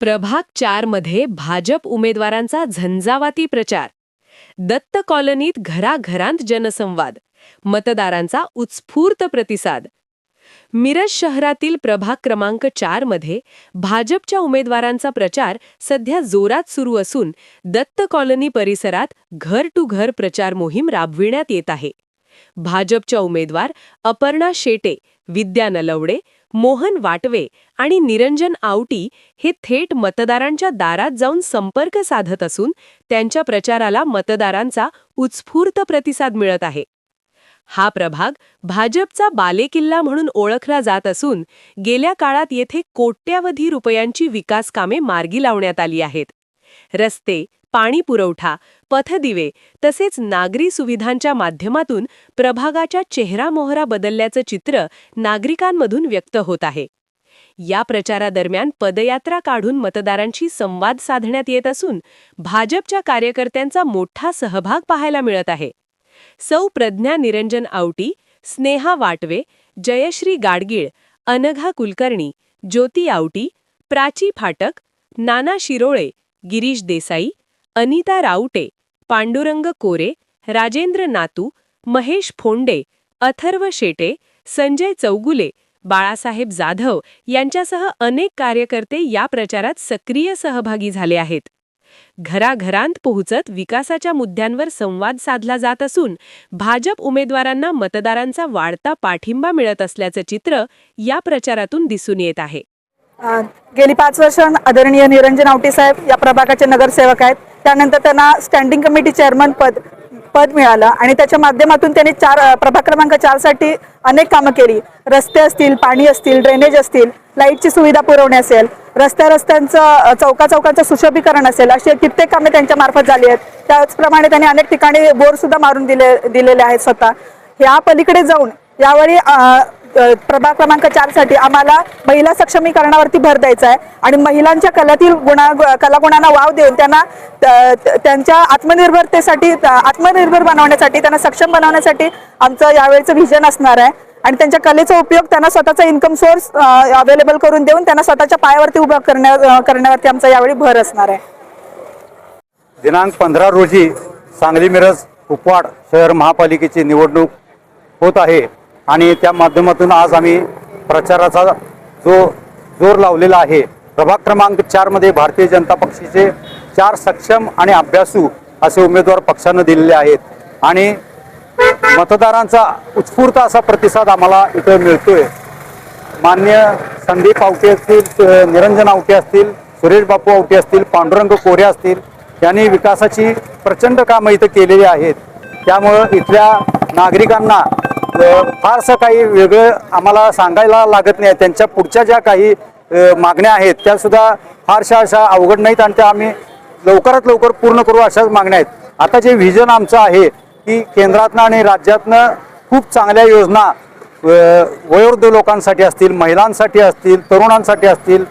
प्रभाग चारमध्ये भाजप उमेदवारांचा झंझावाती प्रचार. दत्त कॉलनीत घराघरांत जनसंवाद. मतदारांचा उत्स्फूर्त प्रतिसाद. मिरज शहरातील प्रभाग क्रमांक चारमध्ये भाजपच्या उमेदवारांचा प्रचार सध्या जोरात सुरू असून दत्त कॉलनी परिसरात घर टू घर प्रचार मोहीम राबविण्यात येत आहे. भाजपच्या उमेदवार अपर्णा शेटे विद्या नलवडे मोहन वाटवे आणि निरंजन आवटी हे थेट मतदारांच्या दारात जाऊन संपर्क साधत असून त्यांच्या प्रचाराला मतदारांचा उत्स्फूर्त प्रतिसाद मिळत आहे. हा प्रभाग भाजपचा बालेकिल्ला म्हणून ओळखला जात असून गेल्या काळात येथे कोट्यावधी रुपयांची विकास कामे मार्गी लावण्यात आली आहेत. रस्ते पाणी पुरवठा पथदिवे तसेच नागरी सुविधांच्या माध्यमातून प्रभागाच्या चेहरामोहरा बदलल्याचं चित्र नागरिकांमधून व्यक्त होत आहे. या प्रचारादरम्यान पदयात्रा काढून मतदारांशी संवाद साधण्यात येत असून भाजपच्या कार्यकर्त्यांचा मोठा सहभाग पाहायला मिळत आहे. सौ प्रज्ञा निरंजन आवटी स्नेहा वाटवे जयश्री गाडगीळ अनघा कुलकर्णी ज्योती आवटी प्राची फाटक नाना शिरोळे गिरीश देसाई अनिता राऊटे पांडुरंग कोरे राजेंद्र नातू महेश फोंडे अथर्व शेटे संजय चौगुले बाळासाहेब जाधव यांच्यासह अनेक कार्यकर्ते या प्रचारात सक्रिय सहभागी झाले आहेत. घराघरांत पोहोचत विकासाच्या मुद्द्यांवर संवाद साधला जात असून भाजप उमेदवारांना मतदारांचा वाढता पाठिंबा मिळत असल्याचं चित्र या प्रचारातून दिसून येत आहे. गेली पाच वर्ष आदरणीय निरंजन आवटे साहेब या प्रभागाचे नगरसेवक आहेत. त्यानंतर त्यांना स्टँडिंग कमिटी चेअरमन पद पद मिळालं आणि त्याच्या माध्यमातून त्यांनी चार प्रभाग क्रमांक चारसाठी अनेक कामं केली. रस्ते असतील पाणी असतील ड्रेनेज असतील लाईटची सुविधा पुरवणे असेल रस्त्या रस्त्यांचं अ, चौका चौकांचं सुशोभीकरण असेल अशी कित्येक कामे त्यांच्या मार्फत झाली आहेत. त्याचप्रमाणे त्यांनी अनेक ठिकाणी बोरसुद्धा मारून दिले दिलेले आहेत स्वतः. ह्या पलीकडे जाऊन यावेळी प्रभाग क्रमांक चारसाठी आम्हाला महिला सक्षमीकरणावरती भर द्यायचा आहे. आणि महिलांच्या कलातील गुणा कलागुणांना वाव देऊन त्यांना त्यांच्या आत्मनिर्भरतेसाठी आत्मनिर्भर बनवण्यासाठी त्यांना सक्षम बनवण्यासाठी आमचं यावेळेचं व्हिजन असणार आहे. आणि त्यांच्या कलेचा उपयोग त्यांना स्वतःचा इन्कम सोर्स अवेलेबल करून देऊन त्यांना स्वतःच्या पायावरती उभं करण्या करण्यावरती आमचा यावेळी भर असणार आहे. दिनांक पंधरा रोजी सांगली मिरज कुपवाड शहर महापालिकेची निवडणूक होत आहे. आणि त्या माध्यमातून आज आम्ही प्रचाराचा जो जोर लावलेला आहे प्रभाग क्रमांक चारमध्ये भारतीय जनता पक्षाचे चार सक्षम आणि अभ्यासू असे उमेदवार पक्षानं दिलेले आहेत. आणि मतदारांचा उत्स्फूर्त असा प्रतिसाद आम्हाला इथं मिळतोय. मान्य संदीप आवटे असतील निरंजन आवटे असतील सुरेश बापू आवटे असतील पांडुरंग कोरे असतील यांनी विकासाची प्रचंड कामं इथं केलेली आहेत. त्यामुळं इथल्या नागरिकांना फारसं काही वेगळं आम्हाला सांगायला लागत नाही. त्यांच्या पुढच्या ज्या काही मागण्या आहेत त्यासुद्धा फारशा अशा अवघड नाहीत आणि त्या आम्ही लवकरात लवकर पूर्ण करू अशाच मागण्या आहेत. आता जे व्हिजन आमचं आहे की केंद्रातनं आणि राज्यातनं खूप चांगल्या योजना वयोवृद्ध लोकांसाठी असतील महिलांसाठी असतील तरुणांसाठी असतील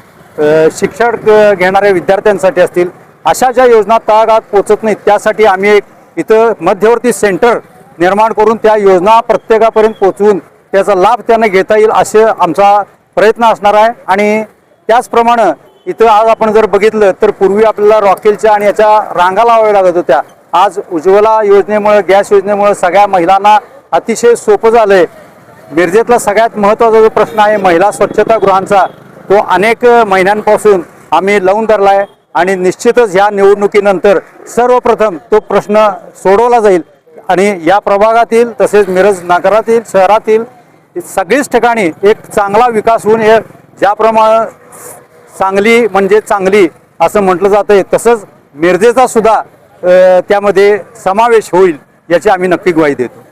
शिक्षण घेणाऱ्या विद्यार्थ्यांसाठी असतील अशा ज्या योजना तळागाळात पोचत नाहीत त्यासाठी आम्ही एक इथं मध्यवर्ती सेंटर निर्माण करून त्या योजना प्रत्येकापर्यंत पोचवून त्याचा लाभ त्यांना घेता येईल असे आमचा प्रयत्न असणार आहे. आणि त्याचप्रमाणे इथं आज आपण जर बघितलं तर पूर्वी आपल्याला रॉकेलच्या आणि याच्या रांगा लावाव्या लागत होत्या. आज उज्ज्वला योजनेमुळे गॅस योजनेमुळे सगळ्या महिलांना अतिशय सोपं झालंय. मिरजेतला सगळ्यात महत्त्वाचा जो प्रश्न आहे महिला स्वच्छतागृहांचा तो अनेक महिन्यांपासून आम्ही लावून धरला आहे आणि निश्चितच ह्या निवडणुकीनंतर सर्वप्रथम तो प्रश्न सोडवला जाईल. आणि या प्रभागातील तसेच मिरज नगरातील शहरातील सगळीच ठिकाणी एक चांगला विकास होऊन हे ज्याप्रमाणे चांगली म्हणजे चांगली असं म्हटलं जातं आहे तसंच मिरजेचा सुद्धा त्यामध्ये समावेश होईल याची आम्ही नक्की ग्वाही देतो.